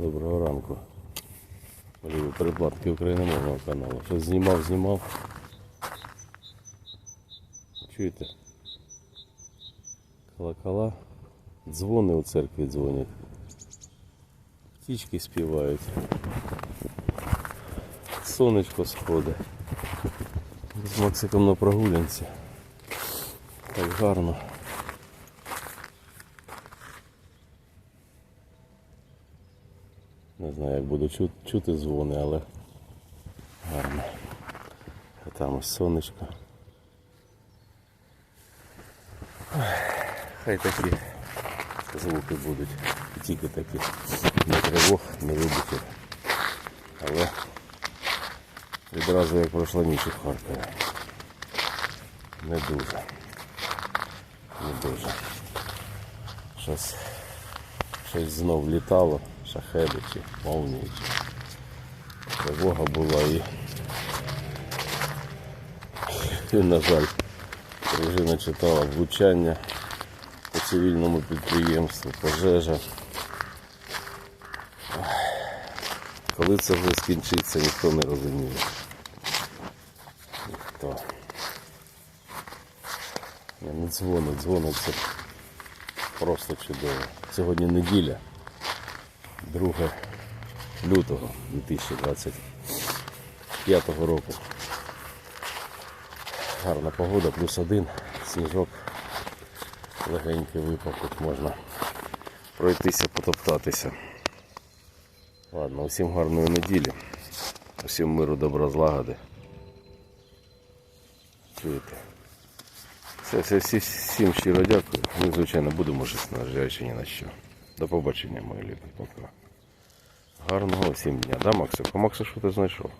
Доброго ранку. Малюю передплатки україномовного каналу. Щось знімав, знімав. Чуєте? Колокола. Дзвони у церкві дзвонять. Птічки співають. Сонечко сходить. З Максиком на прогулянці. Так гарно. Не знаю, як буду чу- чути дзвони, але гарно. А там ось сонечко. Хай такі звуки будуть. Тільки такі. Не тривог, не вибухів. Але відразу як пройшла ніч у Харкові. Не дуже. Не дуже. Щось, щось знов літало, шахеди чи молнії. Чи тривога була і, і на жаль, дружина читала влучання по цивільному підприємству, пожежа. Коли це вже скінчиться, ніхто не розуміє. Ніхто. Я не дзвонить, дзвонить це просто чудово. Сьогодні неділя, 2 лютого 2025 року. Гарна погода, плюс один, сніжок легенький випав, тут можна пройтися, потоптатися. Ладно, усім гарної неділі, усім миру, добра, злагоди. Чуєте? Все, все, всі, всім щиро дякую. Ми, звичайно, будемо щось наражаючи ні на що. До побачення, мої любі. Пока. Гарного всім дня. Да, Максику? Максу, що ти знайшов?